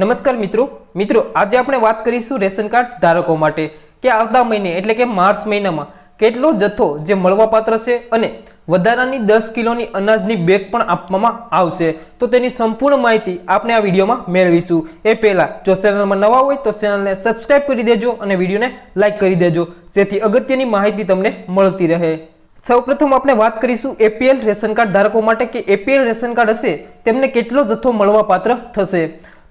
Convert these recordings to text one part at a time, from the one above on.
નમસ્કાર મિત્રો. મિત્રો, આજે આપણે વાત કરીશું રેશન કાર્ડ ધારકો માટે કે આવતા મહિને, એટલે કે માર્ચ મહિનામાં, કેટલો જથ્થો જે મળવાપાત્ર છે અને વધારાની દસ કિલોની અનાજની બેગ પણ આપવામાં આવશે. તો તેની સંપૂર્ણ માહિતી આપણે આ વિડીયોમાં મેળવીશું. એ પહેલાં, જો ચેનલમાં નવા હોય તો ચેનલને સબસ્ક્રાઈબ કરી દેજો અને વિડીયોને લાઇક કરી દેજો. જેથી અગત્યની માહિતી તમને મળતી રહે. સૌપ્રથમ આપણે વાત કરીશું એપીએલ રેશન કાર્ડ ધારકો માટે કે એપીએલ રેશન કાર્ડ હશે, તેમને કેટલો જથ્થો મળવાપાત્ર થશે?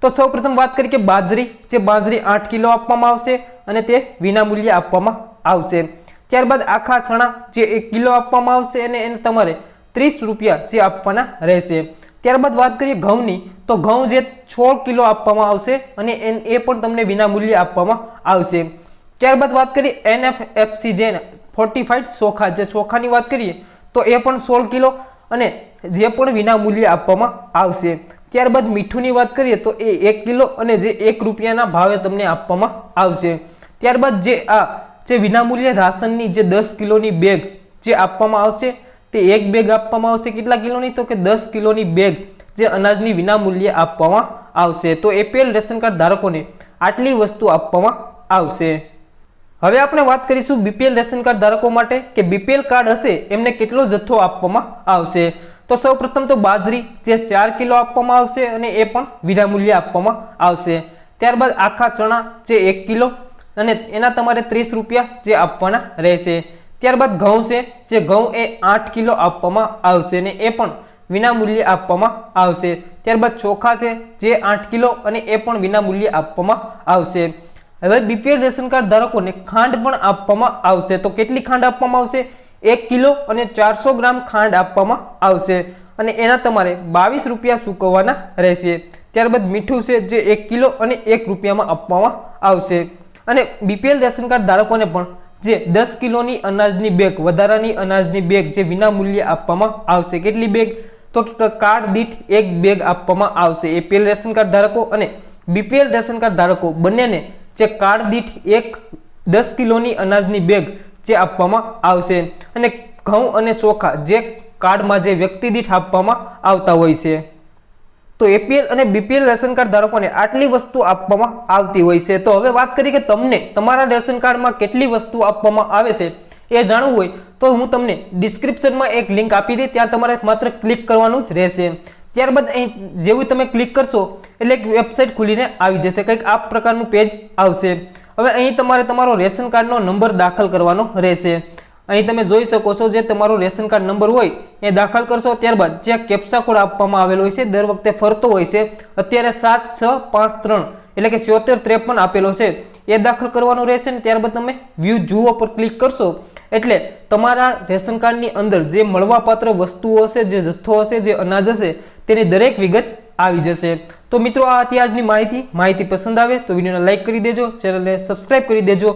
તો સૌપ્રથમ વાત કરીએ કે બાજરી, જે બાજરી આઠ કિલો આપવામાં આવશે અને તે વિનામૂલ્યે આપવામાં આવશે. ત્યારબાદ આખા ચણા જે એક કિલો આપવામાં આવશે અને એને તમારે ત્રીસ રૂપિયા જે આપવાના રહેશે. ત્યારબાદ વાત કરીએ ઘઉંની, તો ઘઉં જે છ કિલો આપવામાં આવશે અને એન- એ પણ તમને વિનામૂલ્યે આપવામાં આવશે. ત્યારબાદ વાત કરીએ એનએફએફસી જે ફોર્ટિફાઈડ ચોખા, જે ચોખાની વાત કરીએ, તો એ પણ સોળ કિલો અને જે પણ વિનામૂલ્યે આપવામાં આવશે. ત્યારબાદ મીઠુંની વાત કરીએ તો એ એક કિલો અને જે એક રૂપિયાના ભાવે તમને આપવામાં આવશે. ત્યારબાદ જે આ, જે વિનામૂલ્યે રાશનની જે દસ કિલોની બેગ જે આપવામાં આવશે, તે એક બેગ આપવામાં આવશે. કેટલા કિલોની? તો કે દસ કિલોની બેગ જે અનાજની વિનામૂલ્યે આપવામાં આવશે. તો એપીએલ રેશન કાર્ડ ધારકોને આટલી વસ્તુ આપવામાં આવશે. હવે આપણે વાત કરીશું બીપીએલ રેશન કાર્ડ ધારકો માટે કે બીપીએલ કાર્ડ હશે, એમને કેટલો જથ્થો આપવામાં આવશે? તો સૌપ્રથમ તો બાજરી જે ચાર કિલો આપવામાં આવશે અને એ પણ વિનામૂલ્યે આપવામાં આવશે. ત્યારબાદ આખા ચણા જે એક કિલો અને એના તમારે ત્રીસ રૂપિયા જે આપવાના રહેશે. ત્યારબાદ ઘઉં છે, જે ઘઉં એ આઠ કિલો આપવામાં આવશે અને એ પણ વિનામૂલ્યે આપવામાં આવશે. ત્યારબાદ ચોખા છે, જે આઠ કિલો અને એ પણ વિનામૂલ્યે આપવામાં આવશે. હવે બીપીએલ રેશન કાર્ડ ધારકોને ખાંડ પણ આપવામાં આવશે. તો કેટલી ખાંડ આપવામાં આવશે? એક કિલો અને ચારસો ગ્રામ ખાંડ આપવામાં આવશે અને એના તમારે બાવીસ રૂપિયા સૂકવવાના રહેશે. ત્યારબાદ મીઠું છે જે એક કિલો અને એક રૂપિયામાં આપવામાં આવશે. અને બીપીએલ રેશન કાર્ડ ધારકોને પણ જે દસ કિલોની અનાજની બેગ, વધારાની અનાજની બેગ જે વિનામૂલ્યે આપવામાં આવશે. કેટલી બેગ? તો કાર્ડ દીઠ એક બેગ આપવામાં આવશે. એપીએલ રેશન કાર્ડ ધારકો અને બીપીએલ રેશન કાર્ડ ધારકો બંનેને જે કાર્ડ દીઠ એક દસ કિલોની અનાજની બેગ જે આપવામાં આવશે. અને ઘઉં અને ચોખા જે કાર્ડમાં જે વ્યક્તિ દીઠ આપવામાં આવતા હોય છે. તો એપીએલ અને બીપીએલ રેશન કાર્ડ ધારકોને આટલી વસ્તુ આપવામાં આવતી હોય છે. તો હવે વાત કરી કે તમને તમારા રેશન કાર્ડમાં કેટલી વસ્તુ આપવામાં આવે છે. એ જાણવું હોય તો હું તમને ડિસ્ક્રિપ્શનમાં એક લિંક આપી દઈ ત્યાં તમારે માત્ર ક્લિક કરવાનું જ રહેશે. ત્યારબાદ અહીં જેવું તમે ક્લિક કરશો એટલે એક વેબસાઇટ ખુલીને આવી જશે. કંઈક આ પ્રકારનું પેજ આવશે. હવે અહીં તમારે તમારો રેશન કાર્ડનો નંબર દાખલ કરવાનો રહેશે. અહીં તમે જોઈ શકો છો, જે તમારો રેશન કાર્ડ નંબર હોય, એ દાખલ કરશો. ત્યારબાદ જે કેપ્સા કોડ આપવામાં આવેલો હોય છે, દર વખતે ફરતો હોય છે, અત્યારે સાત, છ, પાંચ, ત્રણ, એટલે કે સિત્તેર ત્રેપન આપેલો છે, એ દાખલ કરવાનો રહેશે ને ત્યારબાદ તમે વ્યૂ જુઓ પર ક્લિક કરશો. એટલે તમારા રેશન કાર્ડની અંદર જે મળવાપાત્ર વસ્તુઓ હશે, જે જથ્થો હશે, જે અનાજ હશે, તેની દરેક વિગત આવી જશે. તો મિત્રો, આ હતી આજની માહિતી. માહિતી પસંદ આવે તો વિડીયોને લાઇક કરી દેજો, ચેનલને સબસ્ક્રાઇબ કરી દેજો.